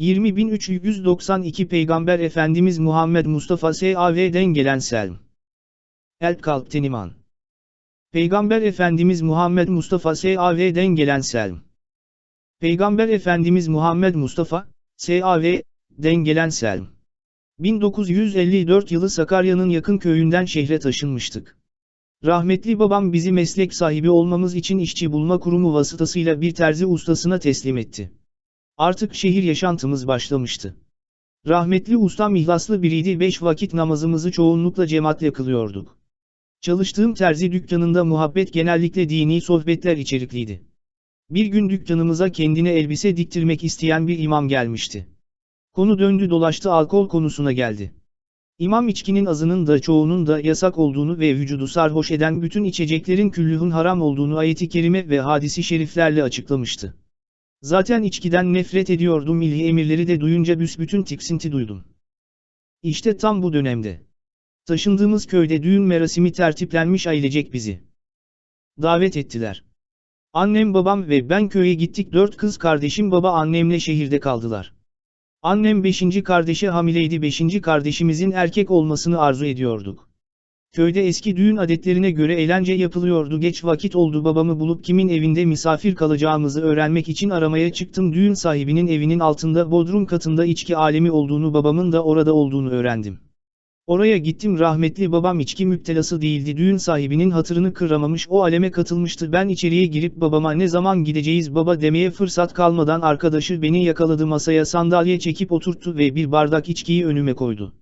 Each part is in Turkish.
20392 Peygamber Efendimiz Muhammed Mustafa S.A.V.'den gelen Selm. El Kalkteniman. Peygamber Efendimiz Muhammed Mustafa S.A.V.'den gelen Selm. Peygamber Efendimiz Muhammed Mustafa, S.A.V.'den gelen Selm. 1954 yılı Sakarya'nın yakın köyünden şehre taşınmıştık. Rahmetli babam bizi meslek sahibi olmamız için işçi bulma kurumu vasıtasıyla bir terzi ustasına teslim etti. Artık şehir yaşantımız başlamıştı. Rahmetli ustam ihlaslı biriydi beş vakit namazımızı çoğunlukla cemaatle kılıyorduk. Çalıştığım terzi dükkanında muhabbet genellikle dini sohbetler içerikliydi. Bir gün dükkanımıza kendine elbise diktirmek isteyen bir imam gelmişti. Konu döndü dolaştı alkol konusuna geldi. İmam içkinin azının da çoğunun da yasak olduğunu ve vücudu sarhoş eden bütün içeceklerin küllühün haram olduğunu ayeti kerime ve hadisi şeriflerle açıklamıştı. Zaten içkiden nefret ediyordum milli emirleri de duyunca büsbütün tiksinti duydum. İşte tam bu dönemde. Taşındığımız köyde düğün merasimi tertiplenmiş ailecek bizi. Davet ettiler. Annem babam ve ben köye gittik dört kız kardeşim baba annemle şehirde kaldılar. Annem beşinci kardeşi hamileydi beşinci kardeşimizin erkek olmasını arzu ediyorduk. Köyde eski düğün adetlerine göre eğlence yapılıyordu. Geç vakit oldu. Babamı bulup kimin evinde misafir kalacağımızı öğrenmek için aramaya çıktım. Düğün sahibinin evinin altında bodrum katında içki alemi olduğunu babamın da orada olduğunu öğrendim. Oraya gittim. Rahmetli babam içki müptelası değildi. Düğün sahibinin hatırını kıramamış o aleme katılmıştı. Ben içeriye girip babama ne zaman gideceğiz baba? demeye fırsat kalmadan arkadaşı beni yakaladı. Masaya sandalye çekip oturttu ve bir bardak içkiyi önüme koydu.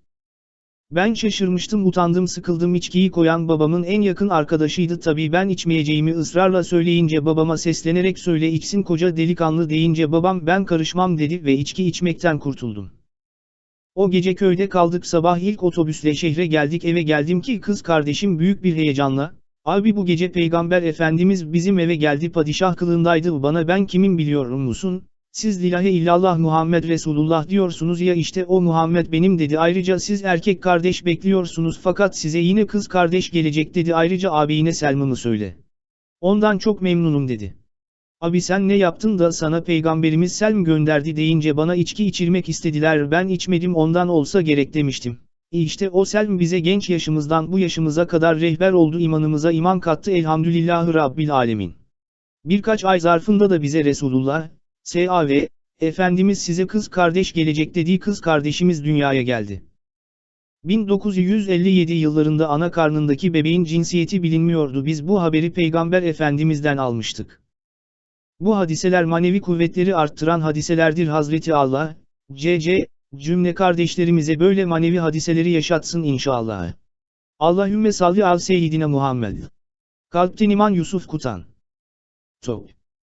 Ben şaşırmıştım utandım sıkıldım. İçkiyi koyan babamın en yakın arkadaşıydı. Tabii ben içmeyeceğimi ısrarla söyleyince babama seslenerek söyle içsin koca delikanlı deyince babam ben karışmam dedi ve içki içmekten kurtuldum. O gece köyde kaldık. Sabah ilk otobüsle şehre geldik. Eve geldim ki kız kardeşim büyük bir heyecanla, abi bu gece peygamber efendimiz bizim eve geldi. Padişah kılığındaydı. Bana ben kimin biliyorum musun, siz lillahi illallah Muhammed Resulullah diyorsunuz ya işte o Muhammed benim dedi ayrıca siz erkek kardeş bekliyorsunuz fakat size yine kız kardeş gelecek dedi ayrıca abine Selman'ı söyle. Ondan çok memnunum dedi. Abi sen ne yaptın da sana peygamberimiz Selm gönderdi deyince bana içki içirmek istediler ben içmedim ondan olsa gerek demiştim. İşte o Selm bize genç yaşımızdan bu yaşımıza kadar rehber oldu imanımıza iman kattı elhamdülillahı rabbil alemin. Birkaç ay zarfında da bize Resulullah, S.A.V. Efendimiz size kız kardeş gelecek dediği kız kardeşimiz dünyaya geldi. 1957 yıllarında ana karnındaki bebeğin cinsiyeti bilinmiyordu biz bu haberi peygamber efendimizden almıştık. Bu hadiseler manevi kuvvetleri arttıran hadiselerdir Hazreti Allah, C.C. cümle kardeşlerimize böyle manevi hadiseleri yaşatsın inşallah. Allahümme salli al seyyidine Muhammed. Kalpten iman Yusuf Kutan. Top.